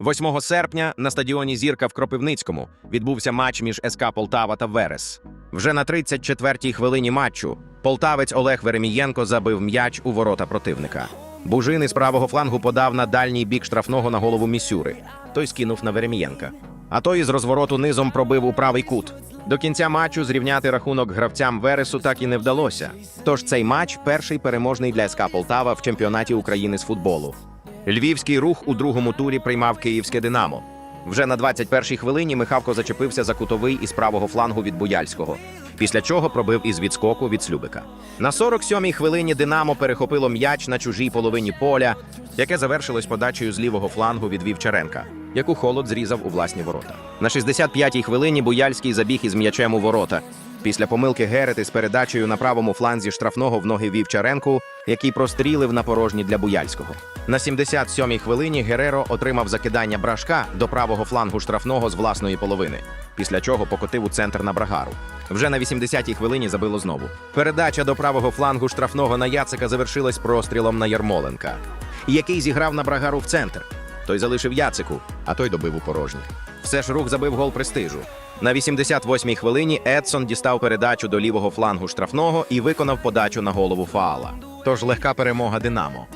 8 серпня на стадіоні Зірка в Кропивницькому відбувся матч між СК Полтава та Верес. Вже на 34-й хвилині матчу полтавець Олег Веремієнко забив м'яч у ворота противника. Бужин із правого флангу подав на дальній бік штрафного на голову Місюри. Той скинув на Веремієнка. А той із розвороту низом пробив у правий кут. До кінця матчу зрівняти рахунок гравцям Вересу так і не вдалося. Тож цей матч перший переможний для СК Полтава в чемпіонаті України з футболу. Львівський рух у другому турі приймав київське Динамо. Вже на 21-й хвилині Михавко зачепився за кутовий із правого флангу від Буяльського, після чого пробив із відскоку від Слюбика. На 47-й хвилині Динамо перехопило м'яч на чужій половині поля, яке завершилось подачею з лівого флангу від Вівчаренка, яку холод зрізав у власні ворота. На 65-й хвилині Буяльський забіг із м'ячем у ворота. Після помилки Герети з передачею на правому фланзі штрафного в ноги Вівчаренку, який прострілив на порожні для Буяльського. На 77-й хвилині Гереро отримав закидання брашка до правого флангу штрафного з власної половини, після чого покотив у центр на Брагару. Вже на 80-й хвилині забило знову. Передача до правого флангу штрафного на Яцика завершилась прострілом на Ярмоленка, який зіграв на Брагару в центр. Той залишив Яцику, а той добив у порожні. Все ж рух забив гол престижу. На 88-й хвилині Едсон дістав передачу до лівого флангу штрафного і виконав подачу на голову Фаала. Тож легка перемога Динамо.